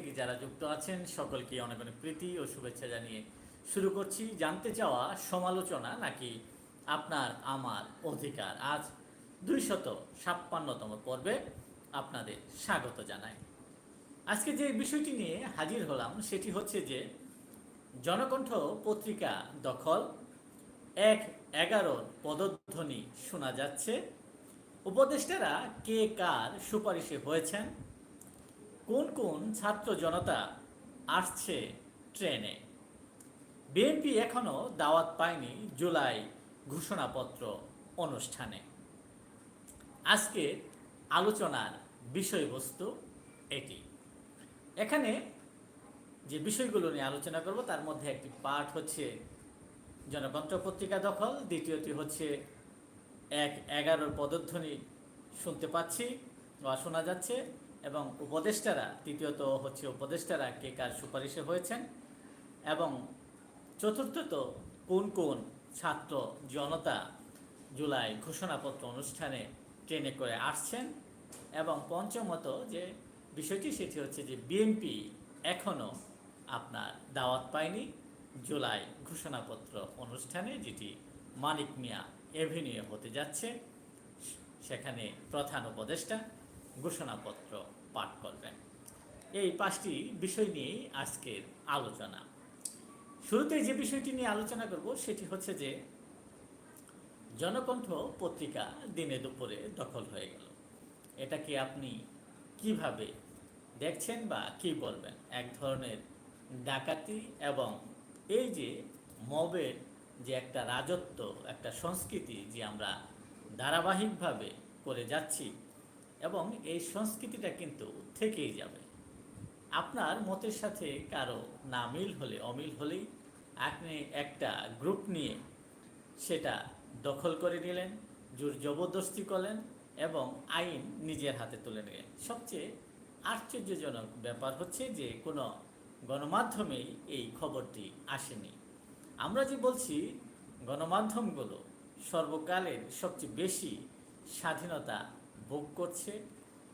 থেকে যারা যুক্ত আছেন, সকলকে অনেক অনেক প্রীতি ও শুভেচ্ছা জানিয়ে শুরু করছি। জানতে চাওয়া, সমালোচনা নাকি আপনার আমার অধিকার? আজ দুইশত ছাপ্পান্নতম পর্বে আপনাদের স্বাগত জানাই। আজকে যে বিষয়টি নিয়ে হাজির হলাম, সেটি হচ্ছে যে জনকণ্ঠ পত্রিকা দখল, এক এগারোর পদধ্বনি শোনা যাচ্ছে। উপদেষ্টারা কে কার সুপারিশে হয়েছেন? কোন কোন ছাত্র জনতা আসছে ট্রেনে? বিএনপি এখনও দাওয়াত পায়নি জুলাই ঘোষণাপত্র অনুষ্ঠানে। আজকের আলোচনার বিষয়বস্তু এটি। এখানে যে বিষয়গুলো নিয়ে আলোচনা করব, তার মধ্যে একটি পাঠ হচ্ছে জনকণ্ঠ পত্রিকা দখল, দ্বিতীয়টি হচ্ছে এক এগারোর পদধ্বনি শুনতে পাচ্ছি বা শোনা যাচ্ছে। এবং উপদেষ্টারা, তৃতীয়ত হচ্ছে উপদেষ্টারা কে কার সুপারিশে হয়েছেন এবং চতুর্থত কোন কোন ছাত্র জনতা জুলাই ঘোষণাপত্র অনুষ্ঠানে ট্রেনে করে আসছেন এবং পঞ্চমত যে বিষয়টি সেটি হচ্ছে যে বিএনপি এখনও আপনার দাওয়াত পায়নি জুলাই ঘোষণাপত্র অনুষ্ঠানে, যেটি মানিক মিয়া এভিনিউ হতে যাচ্ছে। সেখানে প্রধান উপদেষ্টা ঘোষণাপত্র পাঠ করবেন। এই পাঁচটি বিষয় নিয়েই আজকের আলোচনা। শুরুতে যে বিষয়টি নিয়ে আলোচনা করব, সেটি হচ্ছে যে, জনকণ্ঠ পত্রিকা দিনে দুপুরে দখল হয়ে গেল। এটাকে আপনি কীভাবে দেখছেন বা কি বলবেন? এক ধরনের ডাকাতি এবং এই যে মবের যে একটা রাজত্ব, একটা সংস্কৃতি যে আমরা ধারাবাহিকভাবে করে যাচ্ছি এবং এই সংস্কৃতিটা কিন্তু থেকেই যাবে। আপনার মতের সাথে কারও না মিল হলে অমিল হলেই আপনি একটা গ্রুপ নিয়ে সেটা দখল করে নিলেন, জোর জবরদস্তি করলেন এবং আইন নিজের হাতে তুলে নিলেন। সবচেয়ে আশ্চর্যজনক ব্যাপার হচ্ছে যে কোনো গণমাধ্যমেই এই খবরটি আসেনি। আমরা যে বলছি, গণমাধ্যমগুলো সর্বকালের সবচেয়ে বেশি স্বাধীনতা ভোগ করছে,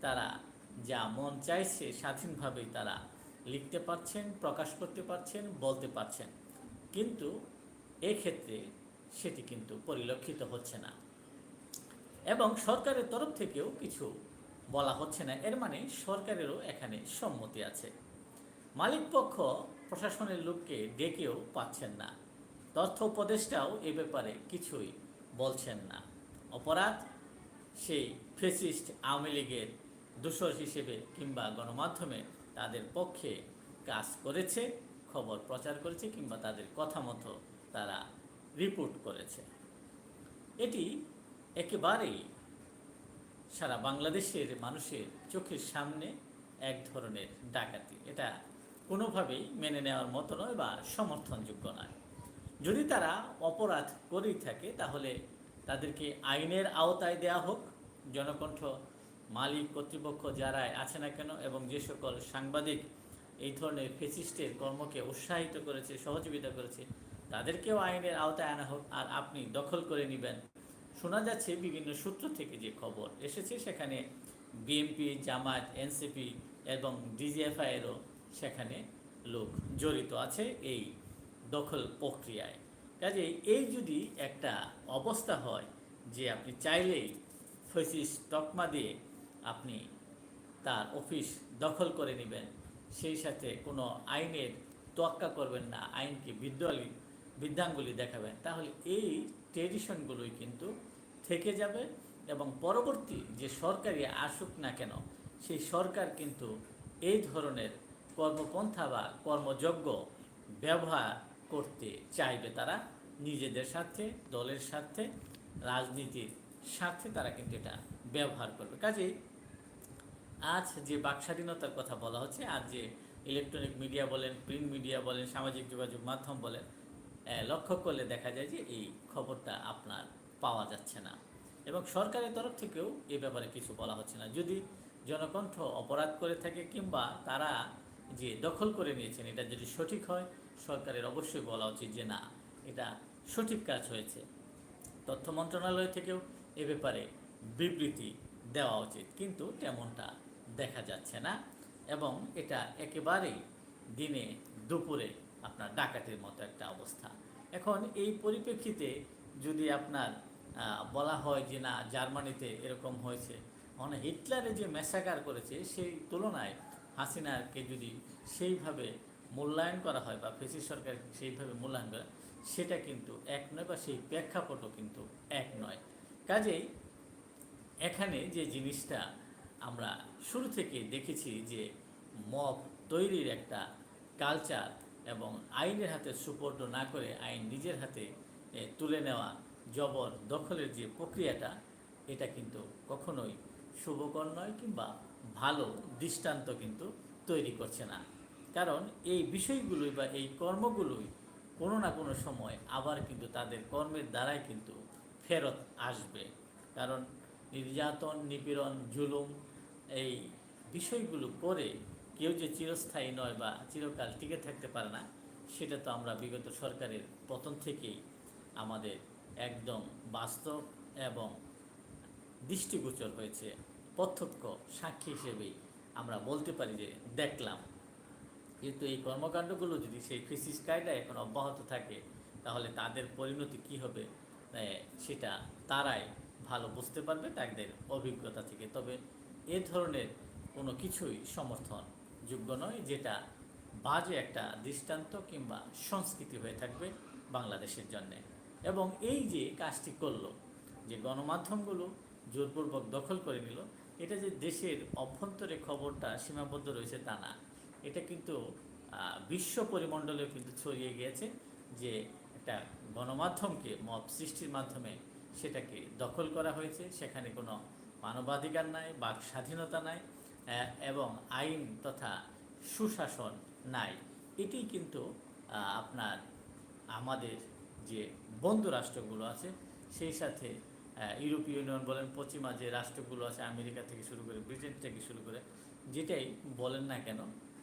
তারা যা মন চাইছে স্বাধীনভাবেই তারা লিখতে পারছেন, প্রকাশ করতে পারছেন, বলতে পারছেন। কিন্তু এক্ষেত্রে সেটি কিন্তু পরিলক্ষিত হচ্ছে না। এবং সরকারের তরফ থেকেও কিছু বলা হচ্ছে না। এর মানে সরকারেরও এখানে সম্মতি আছে। মালিক পক্ষ প্রশাসনের লোককে ডেকেও পাচ্ছেন না। তথ্য উপদেষ্টাও এ ব্যাপারে কিছুই বলছেন না। অপরাধ, সেই ফেসিস্ট আওয়ামী লীগের দোষর হিসেবে কিংবা গণমাধ্যমে তাদের পক্ষে কাজ করেছে, খবর প্রচার করেছে কিংবা তাদের কথা মতো তারা রিপোর্ট করেছে। এটি একেবারেই সারা বাংলাদেশের মানুষের চোখের সামনে এক ধরনের ডাকাতি। এটা কোনোভাবেই মেনে নেওয়ার মতো নয় বা সমর্থনযোগ্য নয়। যদি তারা অপরাধ করেই থাকে, তাহলে তাদেরকে আইনের আওতায় দেয়া হোক জনকণ্ঠ মালিক কর্তৃপক্ষ যারাই আছে না কেন এবং যে সকল সাংবাদিক এই ধরনের ফেসিস্টের কর্মকে উৎসাহিত করেছে, সহযোগিতা করেছে, তাদেরকেও আইনের আওতায় আনা হোক আর আপনি দখল করে নেবেন। শোনা যাচ্ছে বিভিন্ন সূত্র থেকে যে খবর এসেছে, সেখানে বিএনপি, জামায়াত, এনসিপি এবং ডিজিএফআইয়েরও সেখানে লোক জড়িত আছে এই দখল প্রক্রিয়ায়। কাজে এই যদি একটা অবস্থা হয় যে আপনি চাইলেই ফেসিস তকমা দিয়ে আপনি তার অফিস দখল করে নেবেন। সেই সাথে কোনো আইনের তোয়াক্কা করবেন না, আইনকে বিদ্যালি বৃদ্ধাঙ্গুলি দেখাবেন। তাহলে এই ট্রেডিশনগুলোই কিন্তু থেকে যাবে এবং পরবর্তী যে সরকারি আসুক না কেন, সেই সরকার কিন্তু এই ধরনের কর্মপন্থা বা কর্মযজ্ঞ ব্যবহার করতে চাইবে তারা নিজেদের স্বার্থে, দলের স্বার্থে, রাজনীতির স্বার্থে তারা কিন্তু এটা ব্যবহার করবে। কাজেই আজ যে বাকস্বাধীনতার কথা বলা হচ্ছে, আজ যে ইলেকট্রনিক মিডিয়া বলেন প্রিন্ট মিডিয়া বলেন, সামাজিক যোগাযোগ মাধ্যম বলেন লক্ষ্য করলে দেখা যায় যে এই খবরটা আপনার পাওয়া যাচ্ছে না। এবং সরকারের তরফ থেকেও এ ব্যাপারে কিছু বলা হচ্ছে না। যদি জনকণ্ঠ অপরাধ করে থাকে কিংবা তারা যে দখল করে নিয়েছেন, এটা যদি সঠিক হয়, সরকারের অবশ্যই বলা উচিত যে না, এটা সঠিক কাজ হয়েছে। তথ্য মন্ত্রণালয় থেকেও এ ব্যাপারে বিবৃতি দেওয়া উচিত। কিন্তু তেমনটা দেখা যাচ্ছে না এবং এটা একেবারেই দিনে দুপুরে আপনার ডাকাতির মতো একটা অবস্থা। এখন এই পরিপ্রেক্ষিতে যদি আপনার বলা হয় যে না, জার্মানিতে এরকম হয়েছে মানে হিটলারে যে মেসাকার করেছে, সেই তুলনায় হাসিনাকে যদি সেইভাবে মূল্যায়ন করা হয় বা ফেসি সরকার সেইভাবে মূল্যায়ন করা, সেটা কিন্তু এক নয় বা সেই প্রেক্ষাপটও কিন্তু এক নয়। কাজেই এখানে যে জিনিসটা আমরা শুরু থেকে দেখেছি যে মব তৈরির একটা কালচার এবং আইনের হাতে সুপর্দ না করে আইন নিজের হাতে তুলে নেওয়া জবর দখলের যে প্রক্রিয়াটা, এটা কিন্তু কখনোই শুভকর নয় কিংবা ভালো দৃষ্টান্ত কিন্তু তৈরি করছে না। কারণ এই বিষয়গুলোই বা এই কর্মগুলোই কোনো না কোনো সময় আবার কিন্তু তাদের কর্মের দ্বারাই কিন্তু ফেরত আসবে। কারণ নির্যাতন, নিপীড়ন, জুলুম এই বিষয়গুলো করে কেউ যে চিরস্থায়ী নয় বা চিরকাল টিকে থাকতে পারে না, সেটা তো আমরা বিগত সরকারের পতন থেকেই আমাদের একদম বাস্তব এবং দৃষ্টিগোচর হয়েছে। প্রত্যক্ষ সাক্ষী হিসেবেই আমরা বলতে পারি যে দেখলাম। কিন্তু এই কর্মকাণ্ডগুলো যদি সেই ফিসিস কায়দায় এখন অব্যাহত থাকে, তাহলে তাদের পরিণতি কি হবে? সেটা তারাই ভালো বুঝতে পারবে তাদের অভিজ্ঞতা থেকে। তবে এ ধরনের কোনো কিছুই সমর্থন যোগ্য নয়, যেটা বাজে একটা দৃষ্টান্ত কিংবা সংস্কৃতি হয়ে থাকবে বাংলাদেশের জন্যে। এবং এই যে কাজটি করল, যে গণমাধ্যমগুলো জোরপূর্বক দখল করে নিল, এটা যে দেশের অভ্যন্তরে খবরটা সীমাবদ্ধ রয়েছে তা না। এটা কিন্তু বিশ্ব পরিমণ্ডলেও কিন্তু ছড়িয়ে গিয়েছে যে একটা গণমাধ্যমকে, মত সৃষ্টির মাধ্যমে সেটাকে দখল করা হয়েছে। সেখানে কোনো মানবাধিকার নাই, বাক স্বাধীনতা নাই এবং আইন তথা সুশাসন নাই। এটি কিন্তু আপনার আমাদের যে বন্ধু রাষ্ট্রগুলো আছে, সেই সাথে ইউরোপীয় ইউনিয়ন বলেন, পশ্চিমা যে রাষ্ট্রগুলো আছে, আমেরিকা থেকে শুরু করে ব্রিটেন থেকে শুরু করে যেটাই বলেন না কেন,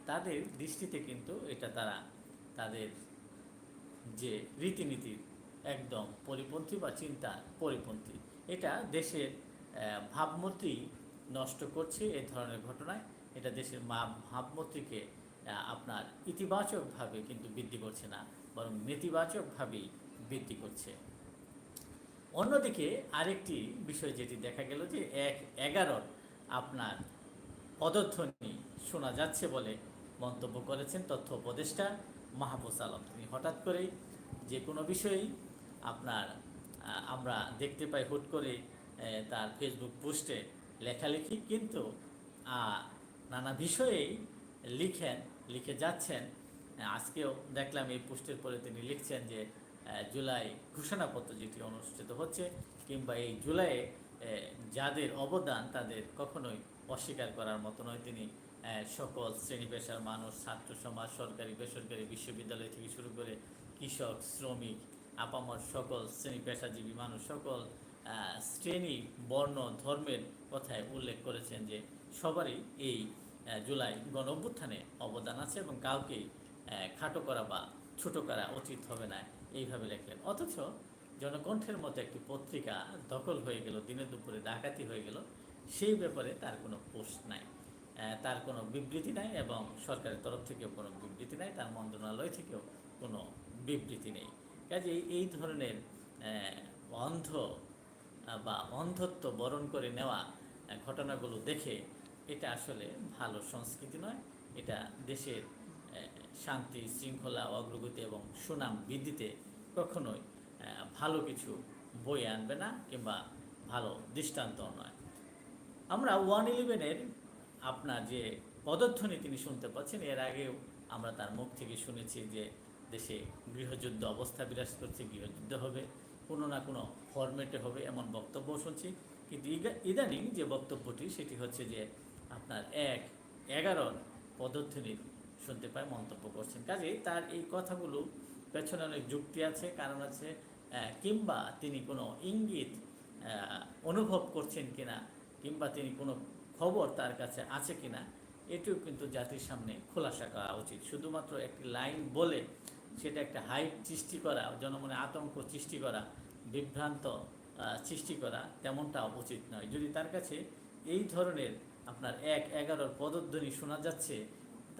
তাদের দৃষ্টিতে কিন্তু এটা তারা তাদের যে রীতিনীতির একদম পরিপন্থী বা চিন্তার পরিপন্থী। এটা দেশের ভাবমূর্তি নষ্ট করছে এ ধরনের ঘটনায়। এটা দেশের মা- ভাবমূর্তিকে আপনার ইতিবাচকভাবে কিন্তু বৃদ্ধি করছে না, বরং নেতিবাচকভাবেই বৃদ্ধি করছে। অন্যদিকে আরেকটি বিষয় যেটি দেখা গেল যে এক এগারোর আপনার পদধ্বনি শোনা যাচ্ছে বলে মন্তব্য করেছেন তথ্য উপদেষ্টা মাহবুজ আলম। তিনি হঠাৎ করেই যে কোনো বিষয়েই আপনার আমরা দেখতে পাই হুট করে তার ফেসবুক পোস্টে লেখালেখি কিন্তু নানা বিষয়েই লিখেন, লিখে যাচ্ছেন। আজকেও দেখলাম এই পোস্টের পরে তিনি লিখছেন যে জুলাই ঘোষণাপত্র যেটি অনুষ্ঠিত হচ্ছে কিংবা এই জুলাইয়ে যাদের অবদান তাদের কখনোই অস্বীকার করার মতো নয়। তিনি সকল শ্রেণি পেশার মানুষ ছাত্র সমাজ সরকারি বেসরকারি বিশ্ববিদ্যালয় থেকে শুরু করে কৃষক শ্রমিক আপামর সকল শ্রেণি পেশাজীবী মানুষ সকল শ্রেণি বর্ণ ধর্মের কথায় উল্লেখ করেছেন যে সবারই এই জুলাই গণ অভ্যুত্থানে অবদান আছে এবং কাউকেই আহ, খাটো করা বা ছোটো করা উচিত হবে না এইভাবে লেখলেন। অথচ জনকণ্ঠের মতো একটি পত্রিকা দখল হয়ে গেল দিনে দুপুরে ডাকাতি হয়ে গেল সেই ব্যাপারে তার কোনো পোস্ট নাই। তার কোনো বিবৃতি নাই এবং সরকারের তরফ থেকেও কোনো বিবৃতি নাই, তার মন্ত্রণালয় থেকেও কোনো বিবৃতি নেই। কাজেই এই ধরনের অন্ধ বা অন্ধত্ব বরণ করে নেওয়া ঘটনাগুলো দেখে এটা আসলে ভালো সংস্কৃতি নয়। এটা দেশের শান্তি, শৃঙ্খলা, অগ্রগতি এবং সুনাম বৃদ্ধিতে কখনোই ভালো কিছু বয়ে আনবে না কিংবা ভালো দৃষ্টান্ত নয়। আমরা ওয়ান ইলেভেনের আপনার যে পদধ্বনি তিনি শুনতে পাচ্ছেন, এর আগেও আমরা তার মুখ থেকে শুনেছি যে দেশে গৃহযুদ্ধ অবস্থা বিরাজ করছে, গৃহযুদ্ধ হবে, কোনো না কোনো ফরম্যাটে হবে এমন বক্তব্য শুনছি। কিন্তু ইদানিং যে বক্তব্যটি, সেটি হচ্ছে যে আপনার এক এগারোর পদধ্বনি শুনতে পায়, মন্তব্য করছেন। কাজে তার এই কথাগুলো পেছনে অনেক যুক্তি আছে, কারণ আছে কিংবা তিনি কোনো ইঙ্গিত অনুভব করছেন কিনা, কিংবা তিনি কোনো খবর তার কাছে আছে কিনা, এটিও কিন্তু জাতির সামনে খোলাসা করা উচিত। শুধুমাত্র একটি লাইন বলে সেটা একটা হাইপ সৃষ্টি করা, জনমনে আতঙ্ক সৃষ্টি করা, বিভ্রান্ত সৃষ্টি করা তেমনটা উচিত নয়। যদি তার কাছে এই ধরনের আপনার এক এগারোর পদধ্বনি শোনা যাচ্ছে,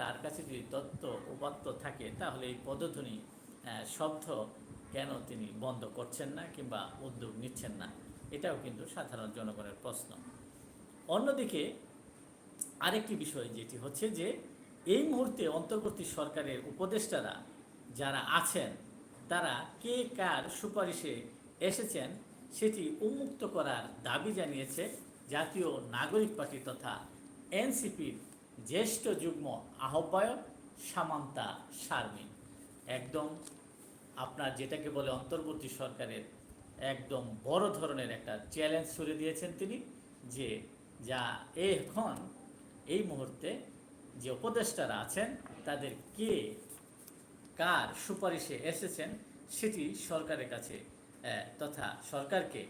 তার কাছে যদি তত্ত্ব উপাত্ত থাকে, তাহলে এই পদধ্বনি শব্দ কেন তিনি বন্ধ করছেন না কিংবা উদ্যোগ নিচ্ছেন না? এটাও কিন্তু সাধারণ জনগণের প্রশ্ন। অন্যদিকে আরেকটি বিষয় যেটি হচ্ছে যে এই মুহূর্তে অন্তর্বর্তী সরকারের উপদেষ্টারা যারা আছেন, তারা কে কার সুপারিশে এসেছেন সেটি উন্মুক্ত করার দাবি জানিয়েছে জাতীয় নাগরিক পার্টি তথা এনসিপির জ্যেষ্ঠ যুগ্ম আহ্বায়ক সামান্তা শারমিন। একদম আপনার যেটাকে বলে অন্তর্বর্তী সরকারের একদম বড় ধরনের একটা চ্যালেঞ্জ ছুড়ে দিয়েছেন তিনি যে যা এখন এই মুহূর্তে যে উপদেষ্টারা আছেন, তাদের কে, কার সুপারিশে এসেছেন সেটি সরকারের কাছে তথা সরকারকে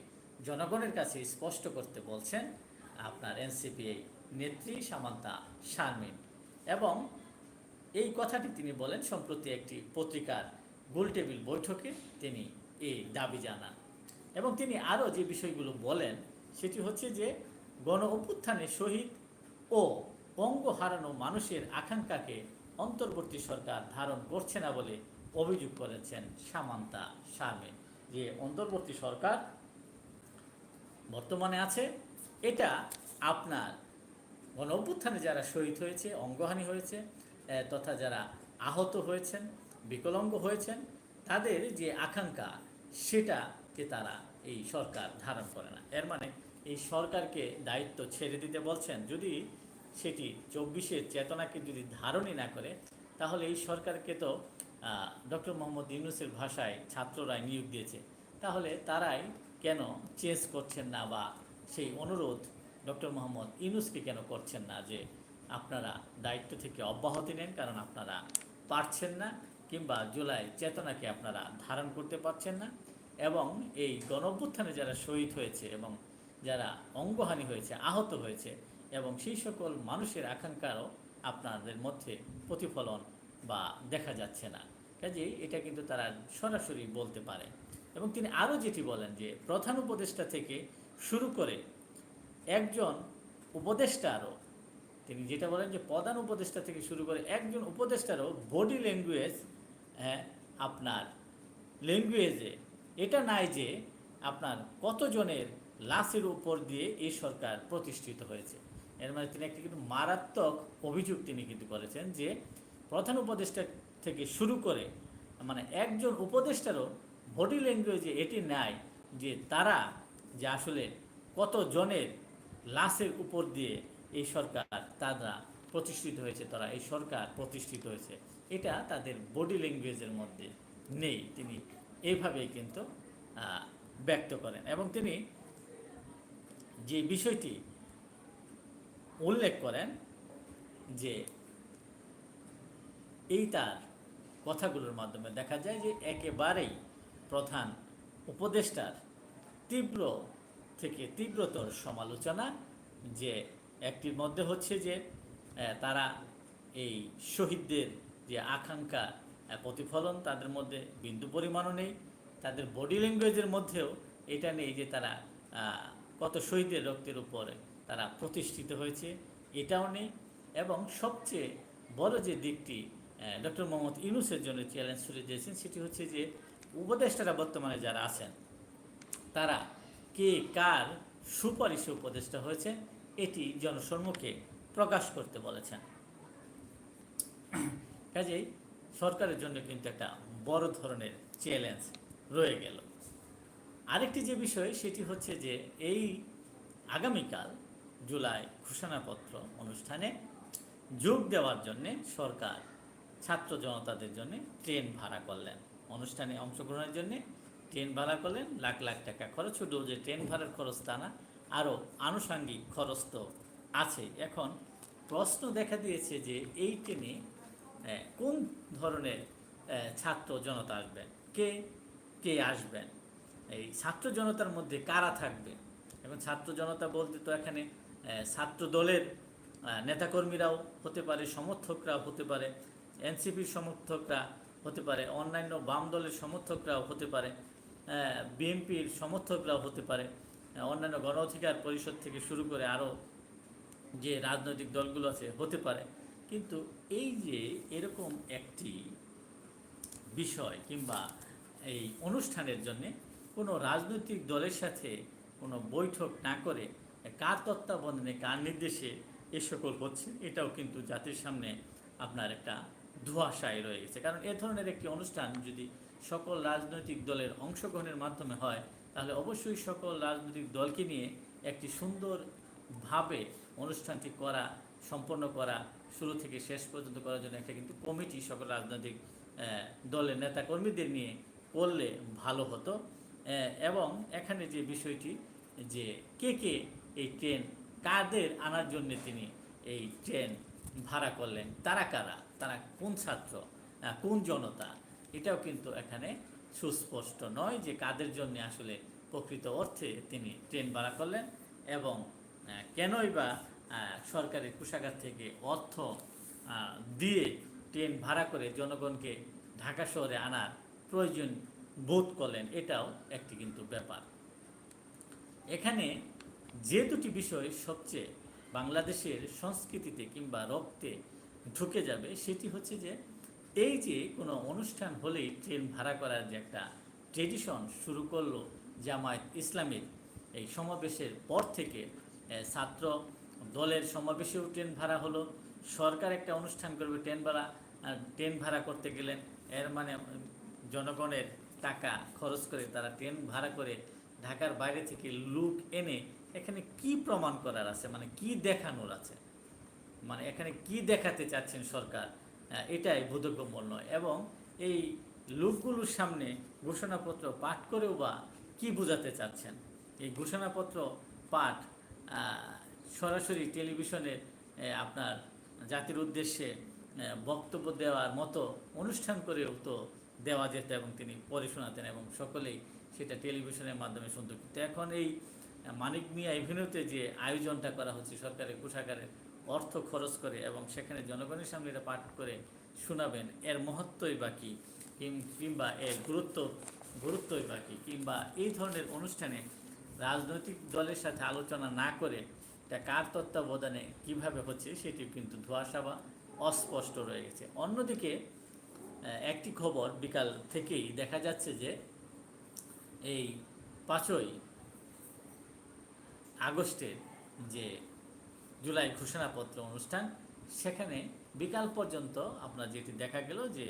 জনগণের কাছে স্পষ্ট করতে বলছেন আপনার এনসিপিআই নেত্রী সামান্তা শারমিন। এবং এই কথাটি তিনি বলেন সম্প্রতি একটি পত্রিকার গোলটেবিল বৈঠকে তিনি এই দাবি জানান। এবং তিনি আরও যে বিষয়গুলো বলেন, সেটি হচ্ছে যে গণ অভ্যুত্থানে শহীদ ও অঙ্গ হারানো মানুষের আকাঙ্ক্ষাকে অন্তর্বর্তী সরকার ধারণ করছে না বলে অভিযোগ করেছেন সামান্তা শারমিন যে অন্তর্বর্তী সরকার বর্তমানে আছে, এটা আপনার গণ অভ্যুত্থানে যারা শহীদ হয়েছে, অঙ্গহানি হয়েছে তথা যারা আহত হয়েছেন, বিকলাঙ্গ হয়েছেন, তাদের যে আকাঙ্ক্ষা, সেটাকে তারা এই সরকার ধারণ করে না। এর মানে এই সরকারকে দায়িত্ব ছেড়ে দিতে বলছেন। যদি সেটি চব্বিশের চেতনাকে যদি ধারণই না করে, তাহলে এই সরকারকে তো ডক্টর মোহাম্মদ ইউনুসের ভাষায় ছাত্ররাই নিয়োগ দিয়েছে। তাহলে তারাই কেন চেঞ্জ করছেন না বা সেই অনুরোধ ডক্টর মোহাম্মদ ইউনুসকে কেন করছেন না যে আপনারা দায়িত্ব থেকে অব্যাহতি নেন কারণ আপনারা পারছেন না কিংবা জুলাই চেতনাকে আপনারা ধারণ করতে পারছেন না? এবং এই গণঅভ্যুত্থানে যারা শহীদ হয়েছে এবং যারা অঙ্গহানি হয়েছে, আহত হয়েছে এবং সেই সকল মানুষের আকাঙ্ক্ষারও আপনাদের মধ্যে প্রতিফলন বা দেখা যাচ্ছে না। কাজেই এটা কিন্তু তারা সরাসরি বলতে পারে। এবং তিনি আরও যেটি বলেন যে, প্রধান উপদেষ্টা থেকে শুরু করে একজন উপদেষ্টারও, তিনি যেটা বলেন যে, প্রধান উপদেষ্টা থেকে শুরু করে একজন উপদেষ্টারও বডি ল্যাঙ্গুয়েজ হ্যাঁ আপনার ল্যাঙ্গুয়েজে এটা নাই যে, আপনার কতজনের লাশের উপর দিয়ে এই সরকার প্রতিষ্ঠিত হয়েছে। এর মানে তিনি একটি কিন্তু মারাত্মক অভিযোগ তিনি কিন্তু করেছেন যে প্রধান উপদেষ্টা থেকে শুরু করে মানে একজন উপদেষ্টারও বডি ল্যাঙ্গুয়েজে এটি নেয় যে তারা যে আসলে কত জনের লাশের উপর দিয়ে এই সরকার তারা প্রতিষ্ঠিত হয়েছে, তারা এই সরকার প্রতিষ্ঠিত হয়েছে, এটা তাদের বডি ল্যাঙ্গুয়েজের মধ্যে নেই। তিনি এইভাবেই কিন্তু ব্যক্ত করেন। এবং তিনি যে বিষয়টি উল্লেখ করেন যে এই তার কথাগুলোর মাধ্যমে দেখা যায় যে একেবারেই প্রধান উপদেষ্টার তীব্র থেকে তীব্রতর সমালোচনা যে একটির মধ্যে হচ্ছে যে তারা এই শহীদদের যে আকাঙ্ক্ষা প্রতিফলন, তাদের মধ্যে বিন্দু পরিমাণও নেই। তাদের বডি ল্যাঙ্গুয়েজের মধ্যেও এটা নেই যে তারা কত শহীদের রক্তের উপরে তারা প্রতিষ্ঠিত হয়েছে, এটাও নেই। এবং সবচেয়ে বড় যে দিকটি ডক্টর মোহাম্মদ ইউনুসের জন্য চ্যালেঞ্জ ছুড়ে দিয়েছেন, সেটি হচ্ছে যে উপদেষ্টারা বর্তমানে যারা আছেন, তারা কে কার সুপারিশে উপদেষ্টা হয়েছে, এটি জনসম্মুখে প্রকাশ করতে বলেছেন। কাজেই সরকারের জন্য কিন্তু একটা বড় ধরনের চ্যালেঞ্জ রয়ে গেল। আরেকটি যে বিষয়, সেটি হচ্ছে যে এই আগামীকাল জুলাই ঘোষণাপত্র অনুষ্ঠানে যোগ দেওয়ার জন্যে সরকার ছাত্র জনতাদের জন্য ট্রেন ভাড়া করলেন। অনুষ্ঠানে অংশগ্রহণের জন্য ট্রেন ভাড়া করলেন। লাখ লাখ টাকা খরচ। শুধু যে ট্রেন ভাড়ার খরচ তা না আরও আনুষঙ্গিক খরচ তো আছে। এখন প্রশ্ন দেখা দিয়েছে যে এই ট্রেনে কোন ধরনের ছাত্র জনতা আসবেন? কে কে আসবেন? এই ছাত্র জনতার মধ্যে কারা থাকবে? এবং ছাত্র জনতা বলতে তো এখানে ছাত্র দলের নেতাকর্মীরাও হতে পারে, সমর্থকরাও হতে পারে, এনসিপির সমর্থকরা হতে পারে, অন্যান্য বাম দলের সমর্থকরাও হতে পারে বিএনপির সমর্থকরাও হতে পারে অন্যান্য গণ অধিকার পরিষদ থেকে শুরু করে আরও যে রাজনৈতিক দলগুলো আছে হতে পারে। কিন্তু এই যে এরকম একটি বিষয় কিংবা এই অনুষ্ঠানের জন্যে কোনো রাজনৈতিক দলের সাথে কোনো বৈঠক না করে কার তত্ত্বাবধানে, কার নির্দেশে এ সকল হচ্ছে, এটাও কিন্তু জাতির সামনে আপনার একটা ধোঁয়াশায় রয়ে গেছে। কারণ এ ধরনের একটি অনুষ্ঠান যদি সকল রাজনৈতিক দলের অংশগ্রহণের মাধ্যমে হয়, তাহলে অবশ্যই সকল রাজনৈতিক দলকে নিয়ে একটি সুন্দরভাবে অনুষ্ঠানটি করা, সম্পন্ন করা, শুরু থেকে শেষ পর্যন্ত করার জন্য একটা কিন্তু কমিটি সকল রাজনৈতিক দলের নেতাকর্মীদের নিয়ে করলে ভালো হতো। এবং এখানে যে বিষয়টি যে কে কে এই ট্রেন কাদের আনার জন্য তিনি এই ট্রেন ভাড়া করলেন, তারা কারা, তারা কোন ছাত্র কোন জনতা, এটাও কিন্তু এখানে সুস্পষ্ট নয় যে কাদের জন্য আসলে প্রকৃত অর্থে তিনি ট্রেন ভাড়া করলেন এবং কেনই বা সরকারের কোষাগার থেকে অর্থ দিয়ে ট্রেন ভাড়া করে জনগণকে ঢাকা শহরে আনার প্রয়োজন বোধ করলেন, এটাও একটি কিন্তু ব্যাপার। এখানে যে দুটি বিষয় সবচেয়ে বাংলাদেশের সংস্কৃতিতে কিংবা রক্তে ঢুকে যাবে, সেটি হচ্ছে যে, এই যে কোনো অনুষ্ঠান হলেই ট্রেন ভাড়া করার যে একটা ট্রেডিশন শুরু করল জামায়াত ইসলামের, এই সমাবেশের পর থেকে ছাত্র দলের সমাবেশেও ট্রেন ভাড়া হলো, সরকার একটা অনুষ্ঠান করবে ট্রেন ভাড়া ট্রেন ভাড়া করতে গেলেন, এর মানে জনগণের টাকা খরচ করে তারা ট্রেন ভাড়া করে ঢাকার বাইরে থেকে লুক এনে এখানে কি প্রমাণ করার আছে? মানে কি দেখানোর আছে? মানে এখানে কি দেখাতে চাচ্ছেন সরকার? এটাই বোধগম্য নয়। এবং এই লোকগুলোর সামনে ঘোষণাপত্র পাঠ করেও বা কি বোঝাতে চাচ্ছেন? এই ঘোষণাপত্র পাঠ সরাসরি টেলিভিশনে আপনার জাতির উদ্দেশ্যে বক্তব্য দেওয়ার মতো অনুষ্ঠান করেও তো দেওয়া যেত এবং তিনি পড়ে শোনাতেন এবং সকলেই সেটা টেলিভিশনের মাধ্যমে শুনতো। কিন্তু এখন এই মানিক মিয়া এভিনিউতে যে আয়োজনটা করা হচ্ছে সরকারের কোষাগারের অর্থ খরচ করে এবং সেখানে জনগণের সামনে এটা পাঠ করে শোনাবেন, এর মহত্বই বা কী? কিং- কিংবা এর গুরুত্ব, গুরুত্বই বা কী? কিংবা এই ধরনের অনুষ্ঠানে রাজনৈতিক দলের সাথে আলোচনা না করে এটা কার তত্ত্বাবধানে কীভাবে হচ্ছে সেটি কিন্তু ধোঁয়াশা বা অস্পষ্ট রয়ে গেছে। অন্যদিকে একটি খবর বিকাল থেকেই দেখা যাচ্ছে যে এই পাঁচই আগস্টের যে জুলাই ঘোষণাপত্র অনুষ্ঠান, সেখানে বিকাল পর্যন্ত আপনার যেটি দেখা গেল যে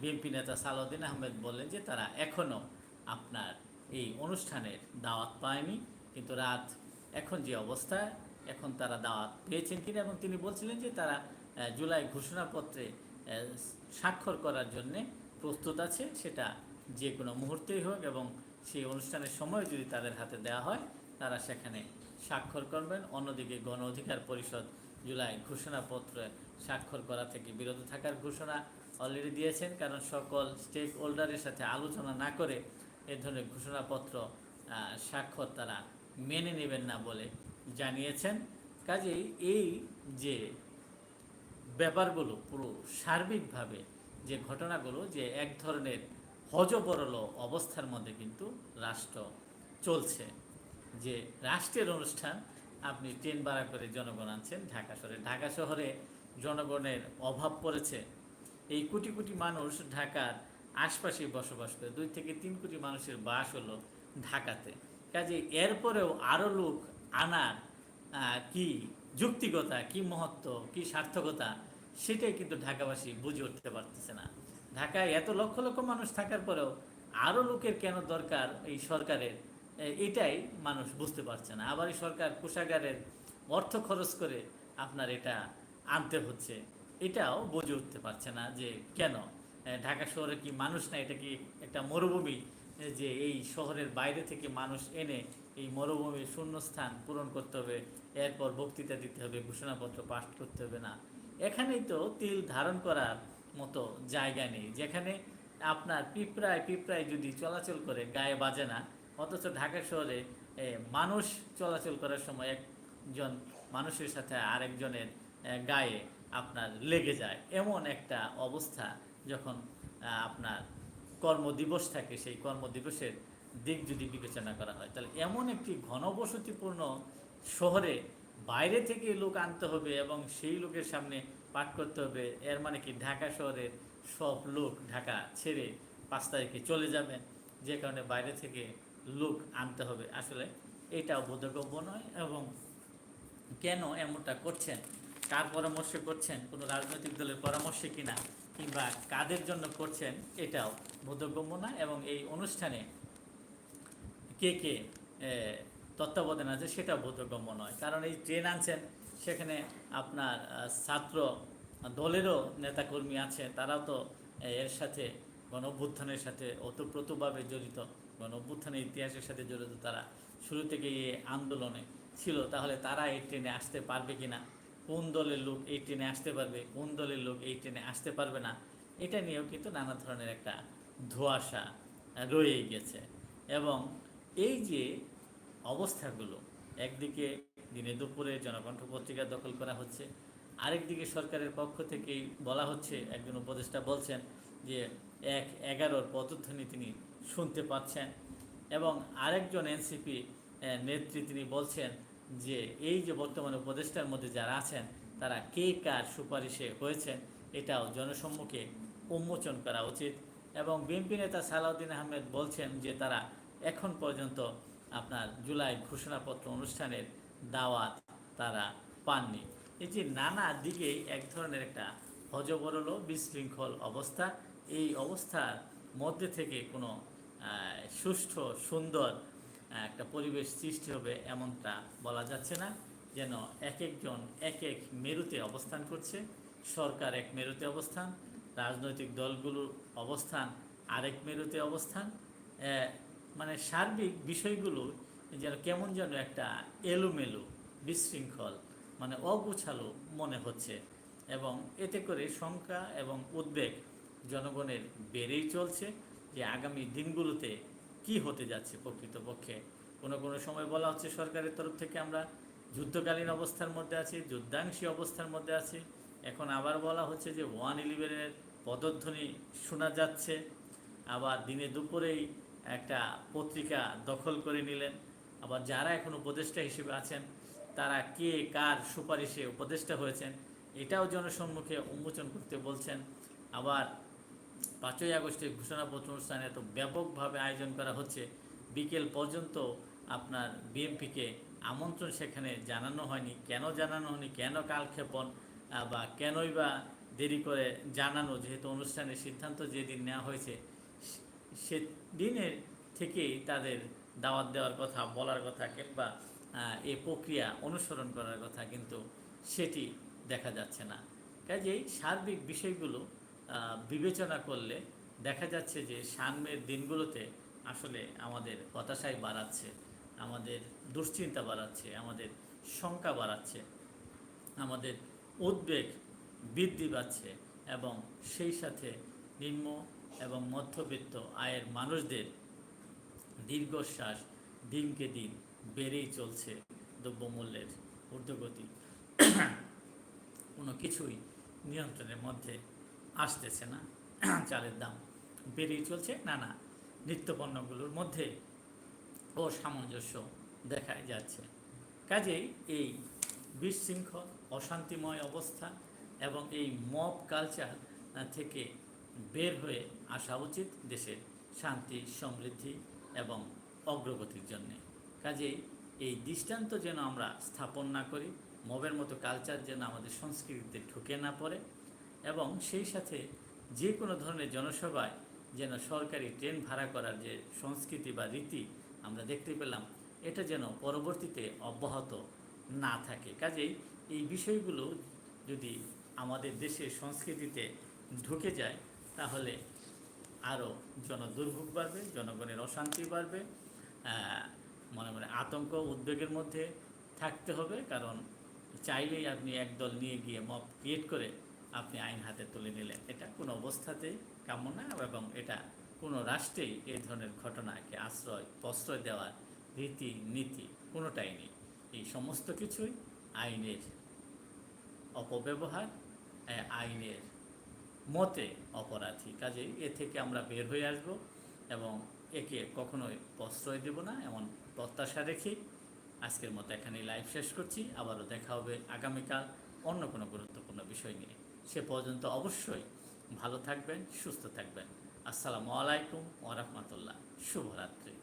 বিএনপি নেতা সালাউদ্দিন আহমেদ বললেন যে তারা এখনও আপনার এই অনুষ্ঠানের দাওয়াত পায়নি, কিন্তু রাত এখন যে অবস্থা, এখন তারা দাওয়াত পেয়েছেন কিনা এবং তিনি বলছিলেন যে তারা জুলাই ঘোষণাপত্রে স্বাক্ষর করার জন্যে প্রস্তুত আছে। সেটা যে কোনো মুহূর্তেই হোক এবং সেই অনুষ্ঠানের সময় যদি তাদের হাতে দেওয়া হয়, তারা সেখানে স্বাক্ষর করবেন। অন্যদিকে গণ অধিকার পরিষদ জুলাই ঘোষণাপত্রে স্বাক্ষর করা থেকে বিরত থাকার ঘোষণা অলরেডি দিয়েছেন, কারণ সকল স্টেক হোল্ডারের সাথে আলোচনা না করে এ ধরনের ঘোষণাপত্র স্বাক্ষর তারা মেনে নেবেন না বলে জানিয়েছেন। কাজেই এই যে ব্যাপারগুলো পুরো সার্বিকভাবে যে ঘটনাগুলো, যে এক ধরনের হজবরল অবস্থার মধ্যে কিন্তু রাষ্ট্র চলছে। যে রাষ্ট্রের অনুষ্ঠান আপনি ট্রেন ভাড়া করে জনগণ আনছেন ঢাকা শহরে। ঢাকা শহরে জনগণের অভাব পড়েছে। এই কোটি কোটি মানুষ ঢাকার আশপাশে বসবাস করে। দুই থেকে তিন কোটি মানুষের বাস হলো ঢাকাতে। কাজে এরপরেও আরও লোক আনার কি যুক্তিকতা কি মহত্ব, কি সার্থকতা সেটাই কিন্তু ঢাকাবাসী বুঝে উঠতে পারতেছে না। ঢাকায় এত লক্ষ লক্ষ মানুষ থাকার পরেও আরও লোকের কেন দরকার এই সরকারের? এটাই মানুষ বুঝতে পারছে না। আবার এই সরকার কোষাগারের অর্থ খরচ করে আপনার এটা আনতে হচ্ছে। এটাও বুঝে উঠতে পারছে না যে কেন? ঢাকা শহরে কি মানুষ না? এটা কি একটা মরুভূমি? যে এই শহরের বাইরে থেকে মানুষ এনে এই মরুভূমির শূন্যস্থান পূরণ করতে হবে, এরপর বক্তৃতা দিতে হবে, ঘোষণাপত্র পাঠ করতে হবে না। এখানেই তো তিল ধারণ করার মতো জায়গা নেই, যেখানে আপনার পিঁপড়ায় পিঁপড়ায় যদি চলাচল করে, গায়ে বাজে না, অথচ ঢাকা শহরে মানুষ চলাচল করার সময় একজন মানুষের সাথে আরেকজনের গায়ে আপনার লেগে যায়। এমন একটা অবস্থা যখন আপনার কর্মদিবস থাকে, সেই কর্মদিবসের দিক যদি বিবেচনা করা হয়, তাহলে এমন একটি ঘনবসতিপূর্ণ শহরে বাইরে থেকে লোক আনতে হবে এবং সেই লোকের সামনে পাঠ করতে হবে। এর মানে কি? ঢাকা শহরের সব লোক ঢাকা ছেড়ে পাঁচ তারিখে চলে যাবেন যে কারণে বাইরে থেকে লোক আনতে হবে। আসলে এটাও বোধগম্য নয় এবং কেন এমনটা করছেন? কার পরামর্শে করছেন? কোনো রাজনৈতিক দলের পরামর্শে কিনা? কিংবা কাদের জন্য করছেন? এটাও বোধগম্য না এবং এই অনুষ্ঠানে কে কে তত্ত্বাবধান আছে সেটা বোধগম্য নয়। কারণ এই ট্রেন আনছেন, সেখানে আপনার ছাত্র দলেরও নেতাকর্মী আছে, তারাও তো এর সাথে গণ অভ্যুত্থানের সাথে ওতপ্রোতভাবে জড়িত। গণ অভ্যুত্থানের ইতিহাসের সাথে জড়িত তারা শুরু থেকে এই আন্দোলনে ছিল, তাহলে তারা এই ট্রেনে আসতে পারবে কিনা? কোন দলের লোক এই ট্রেনে আসতে পারবে? কোন দলের লোক এই ট্রেনে আসতে পারবে না? এটা নিয়েও কিন্তু নানা ধরনের একটা ধোঁয়াশা রয়ে গেছে। এবং এই যে অবস্থাগুলো। একদিকে দিনে দুপুরে জনকণ্ঠ পত্রিকা দখল করা হচ্ছে, আরেকদিকে সরকারের পক্ষ থেকেই বলা হচ্ছে, একজন উপদেষ্টা বলছেন যে এক এগারোর পদধ্বনি তিনি শুনতে পাচ্ছেন এবং আরেকজন এনসিপি নেত্রী তিনি বলছেন যে এই যে বর্তমানে উপদেষ্টার মধ্যে যারা আছেন, তারা কে কার সুপারিশে হয়েছেন এটাও জনসম্মুখে উন্মোচন করা উচিত এবং বিএনপি নেতা সালাউদ্দিন আহমেদ বলছেন যে তারা এখন পর্যন্ত আপনার জুলাই ঘোষণাপত্র অনুষ্ঠানের দাওয়াত তারা পাননি। এই যে নানা দিকে এক ধরনের একটা হজবরল বিশৃঙ্খল অবস্থা। এই অবস্থার মধ্যে থেকে কোনো সুষ্ঠু, সুন্দর একটা পরিবেশ সৃষ্টি হবে এমনটা বলা যাচ্ছে না। যেন এক একজন এক এক মেরুতে অবস্থান করছে। সরকার এক মেরুতে অবস্থান, রাজনৈতিক দলগুলোর অবস্থান আরেক মেরুতে অবস্থান। মানে সার্বিক বিষয়গুলো যেন কেমন যেন একটা এলোমেলো, বিশৃঙ্খল মানে অগুছালো মনে হচ্ছে এবং এতে করে শঙ্কা এবং উদ্বেগ জনগণের বেড়েই চলছে যে আগামী দিনগুলোতে কি হতে যাচ্ছে প্রকৃতপক্ষে। কোনো কোনো সময় বলা হচ্ছে সরকারের তরফ থেকে আমরা যুদ্ধকালীন অবস্থার মধ্যে আছি, যুদ্ধাংশী অবস্থার মধ্যে আছি। এখন আবার বলা হচ্ছে যে ওয়ান ইলেভেনের পদধ্বনি শোনা যাচ্ছে। আবার দিনে দুপুরেই একটা পত্রিকা দখল করে নিলেন। আবার যারা এখন উপদেষ্টা হিসেবে আছেন, তারা কে, কার সুপারিশে উপদেষ্টা হয়েছেন, এটাও জনসম্মুখে উন্মোচন করতে বলছেন। আবার পাঁচই আগস্টের ঘোষণাপত্র অনুষ্ঠানে এত ব্যাপকভাবে আয়োজন করা হচ্ছে, বিকেল পর্যন্ত আপনার বিএনপিকে আমন্ত্রণ সেখানে জানানো হয়নি। কেন জানানো হয়নি? কেন কালক্ষেপণ? বা কেনই বা দেরি করে জানানো? যেহেতু অনুষ্ঠানের সিদ্ধান্ত যেদিন নেওয়া হয়েছে সেদিনের থেকেই তাদের দাওয়াত দেওয়ার কথা, বলার কথা কিংবা এ প্রক্রিয়া অনুসরণ করার কথা কিন্তু সেটি দেখা যাচ্ছে না। কাজেই সার্বিক বিষয়গুলো বিবেচনা করলে দেখা যাচ্ছে যে সামনের দিনগুলোতে আসলে আমাদের হতাশাই বাড়াচ্ছে, আমাদের দুশ্চিন্তা বাড়াচ্ছে, আমাদের শঙ্কা বাড়াচ্ছে, আমাদের উদ্বেগ বৃদ্ধি পাচ্ছে এবং সেই সাথে নিম্ন এবং মধ্যবিত্ত আয়ের মানুষদের দীর্ঘশ্বাস দিনকে দিন বেড়েই চলছে দ্রব্যমূল্যের ঊর্ধ্বগতি। কোনো কিছুই নিয়ন্ত্রণের মধ্যে আসতেছে না। চালের দাম বেড়েই চলছে। নানা নিত্যপণ্যগুলোর মধ্যে অসামঞ্জস্য দেখা যাচ্ছে। কাজেই এই বিশৃঙ্খল, অশান্তিময় অবস্থা এবং এই মব কালচার থেকে বের হয়ে আসা উচিত দেশের শান্তি, সমৃদ্ধি এবং অগ্রগতির জন্যে। কাজেই এই দৃষ্টান্ত যেন আমরা স্থাপন না করি, মবের মতো কালচার যেন আমাদের সংস্কৃতিতে ঢুকে না পড়ে এবং সেই সাথে যে কোনো ধরনের জনসভায় যেন সরকারি ট্রেন ভাড়া করার যে সংস্কৃতি বা রীতি আমরা দেখতে পেলাম, এটা যেন পরবর্তীতে অব্যাহত না থাকে। কাজেই এই বিষয়গুলো যদি আমাদের দেশের সংস্কৃতিতে ঢুকে যায় তাহলে আরও জনদুর্ভোগ বাড়বে, জনগণের অশান্তি বাড়বে মনে মনে আতঙ্ক, উদ্বেগের মধ্যে থাকতে হবে, কারণ চাইলেই আপনি একদল নিয়ে গিয়ে মব ক্রিয়েট করে আপনি আইন হাতে তুলে নিলেন। এটা কোনো অবস্থাতেই কাম্য না এবং এটা কোনো রাষ্ট্রেই এই ধরনের ঘটনাকে আশ্রয়, প্রশ্রয় দেওয়ার রীতি নীতি কোনোটাই নেই। এই সমস্ত কিছুই আইনের অপব্যবহার আইনের মতে অপরাধী। কাজে এ থেকে আমরা বের হয়ে আসব এবং একে কখনোই প্রশ্রয় দেব না, এমন প্রত্যাশা রেখে আজকের মতো এখানেই লাইভ শেষ করছি। আবারও দেখা হবে আগামীকাল অন্য কোনো গুরুত্বপূর্ণ বিষয় নিয়ে। সে পর্যন্ত অবশ্যই ভালো থাকবেন, সুস্থ থাকবেন। আসসালামু আলাইকুম ওরহমতুল্লাহ শুভরাত্রি।